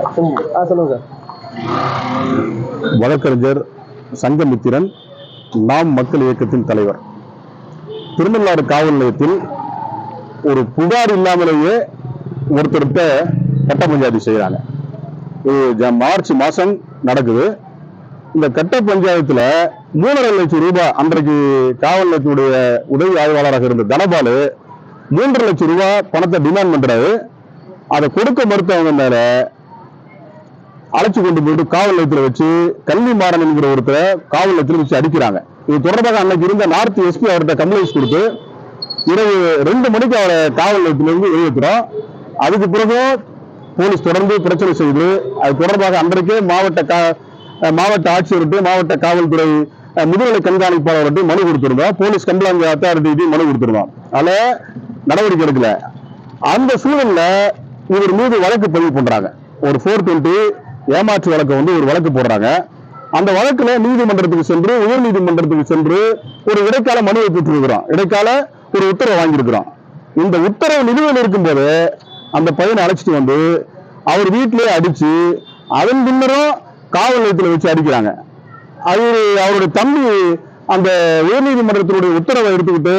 ஆ சொல்லுங்க சார். வழக்கறிஞர் சங்கமித்திரன் நாம் மக்கள் இயக்கத்தின் தலைவர். திருநள்ளாறு காவல் நிலையத்தில் ஒரு புகார் இல்லாமலேயே ஒருத்தர்கிட்ட கட்ட பஞ்சாயத்து செய்யறாங்க இது மார்ச் மாசம் நடக்குது. இந்த கட்ட பஞ்சாயத்துல மூணரை லட்சம் ரூபாய் அன்றைக்கு காவல் நிலையத்தினுடைய உதவி ஆய்வாளராக இருந்த தனபாலு மூன்றரை லட்சம் ரூபாய் பணத்தை டிமாண்ட் பண்ணுறாரு அதை கொடுக்க மறுத்தவங்க மேல அழைச்சு கொண்டு போயிட்டு காவல் நிலையத்தில் வச்சு கல்வி மாறன் என்கிற ஒருத்தரை காவல் நிலையத்தில் வச்சு அடிக்கிறாங்க. இது தொடர்பாக அன்னைக்கு இருந்த நார்த் எஸ்பி அவர்கிட்ட கம்ப்ளைண்ட்ஸ் கொடுத்து இரவு ரெண்டு மணிக்கு அவரை காவல் நிலையத்திலிருந்து வெளியேற்றுறோம். அதுக்கு பிறகு போலீஸ் தொடர்ந்து பிரச்சனை செய்து அது தொடர்பாக அன்றைக்கே மாவட்ட கா- மாவட்ட ஆட்சியர்கிட்ட மாவட்ட காவல்துறை முதுநிலை கண்காணிப்பாளர்கிட்ட மனு கொடுத்திருந்தோம். போலீஸ் கம்ப்ளைண்ட் அத்தாரிட்டி மனு கொடுத்திருந்தோம். அதனால நடவடிக்கை எடுக்கல. அந்த சூழல்ல இவர் மீது வழக்கு பதிவு பண்றாங்க. ஒரு ஃபோர் டுவெண்ட்டி ஏமாற்று வழக்கு வந்து ஒரு வழக்கு போடுறாங்க. அந்த வழக்குல நீதிமன்றத்துக்கு சென்று உயர் நீதிமன்றத்துக்கு சென்று ஒரு இடைக்கால மனுவை பெற்றிருக்கிறோம் இடைக்கால ஒரு உத்தரவை வாங்கியிருக்கிறோம் இந்த உத்தரவு நிலுவையில் இருக்கும்போது அந்த பையனை அழைச்சிட்டு வந்து அவர் வீட்டிலேயே அடிச்சு அதன் பின்னரும் காவல் நிலையத்தில் வச்சு அடிக்கிறாங்க. அது அவருடைய தம்பி அந்த உயர்நீதிமன்றத்தினுடைய உத்தரவை எடுத்துக்கிட்டு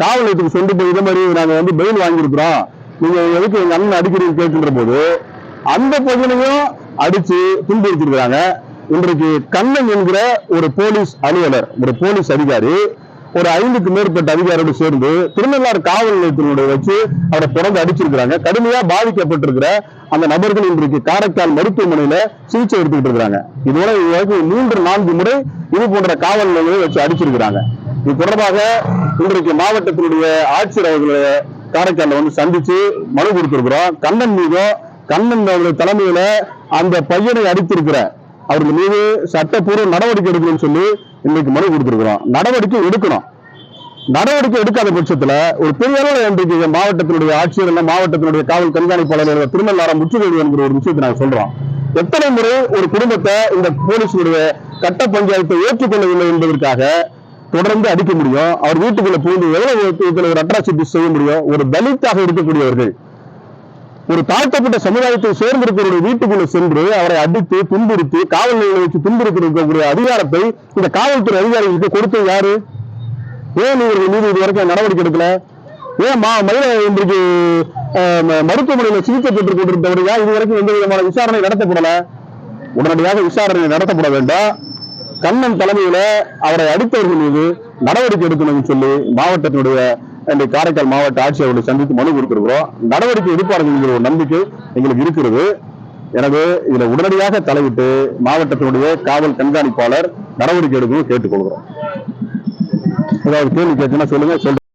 காவல் நிலையத்துக்கு சென்று போய் இதே மாதிரி நாங்கள் வந்து பெயில் வாங்கியிருக்கிறோம். நீங்க எதுக்கு எங்க அண்ணன் அடிக்கிறீங்க கேட்கின்ற போது அந்த பையனையும் அடிச்சு துன்புறுத்திருக்கிறாங்க. இன்றைக்கு கண்ணன் என்கிற ஒரு போலீஸ் அலுவலர் ஒரு போலீஸ் அதிகாரி ஒரு ஐந்துக்கு மேற்பட்ட அதிகாரியோடு சேர்ந்து திருநள்ளாறு காவல் நிலையத்தினுடைய வச்சு அவரை தொடர்ந்து அடிச்சிருக்கிறாங்க. கடுமையா பாதிக்கப்பட்டிருக்கிற அந்த நபர்கள் இன்றைக்கு காரைக்கால் மருத்துவமனையில சிகிச்சை எடுத்துக்கிட்டு இருக்காங்க இதோட இதுவரைக்கும் மூன்று நான்கு முறை இது போன்ற காவல் நிலையங்களை வச்சு அடிச்சிருக்கிறாங்க. இது தொடர்பாக இன்றைக்கு மாவட்டத்தினுடைய ஆட்சியர் அவர்களை காரைக்கால்ல வந்து சந்திச்சு மனு கொடுத்திருக்கிறோம். கண்ணன் மீதும் கண்ணன் அவருடைய தலைமையில அந்த பையனை அடித்திருக்கிற அவர்கள் மீது சட்டப்பூர்வ நடவடிக்கை எடுக்கணும்னு சொல்லி இன்னைக்கு மனு கொடுத்திருக்கிறோம். நடவடிக்கை எடுக்கணும். நடவடிக்கை எடுக்காத பட்சத்துல ஒரு பெரிய அளவில் இன்றைக்கு மாவட்டத்தினுடைய ஆட்சியர் இல்ல மாவட்டத்தினுடைய காவல் கண்காணிப்பாளர் திருநள்ளாரம் முற்றுகை என்கிற ஒரு விஷயத்தை நாங்கள் சொல்றோம். எத்தனை முறை ஒரு குடும்பத்தை இந்த போலீஸுடைய கட்ட பஞ்சாயத்தை ஏற்றுக்கொள்ளவில்லை என்பதற்காக தொடர்ந்து அடிக்க முடியும். அவர் வீட்டுக்குள்ள புகுந்து எவ்வளவு ஒரு அட்ராசிட்டி செய்ய முடியும்? ஒரு தலித்தாக இருக்கக்கூடியவர்கள் ஒரு தாழ்த்தப்பட்ட சமுதாயத்தை சேர்ந்திருக்கிறவருடைய வீட்டுக்குள்ள சென்று அவரை அடித்து துன்புறுத்தி காவல் நிலையை வச்சு துன்புறுத்திருக்கக்கூடிய அதிகாரத்தை இந்த காவல்துறை அதிகாரிகளுக்கு கொடுத்தது யாரு? ஏன் இவர்கள் மீது இது வரைக்கும் நடவடிக்கை எடுக்கல? ஏன் மா மதுரை இன்றைக்கு மருத்துவமனையில் சிகிச்சை பெற்றுக் கொண்டிருந்தவர் இது வரைக்கும் எந்த விதமான விசாரணை நடத்தப்படல. உடனடியாக விசாரணை நடத்தப்பட வேண்டாம். கண்ணன் தலைமையில அவரை அடித்தவர்கள் மீது நடவடிக்கை எடுக்கணும்னு சொல்லி மாவட்டத்தினுடைய இந்த காரைக்கால் மாவட்ட ஆட்சியர்களை சந்தித்து மனு கொடுத்திருக்கிறோம். நடவடிக்கை எடுப்பார்கள் என்கிற ஒரு நம்பிக்கை எங்களுக்கு இருக்கிறது. எனவே இதுல உடனடியாக தலையிட்டு மாவட்டத்தினுடைய காவல் கண்காணிப்பாளர் நடவடிக்கை எடுக்கணும் கேட்டுக்கொள்கிறோம். ஏதாவது கேள்வி கேட்கணும்னா சொல்லுங்க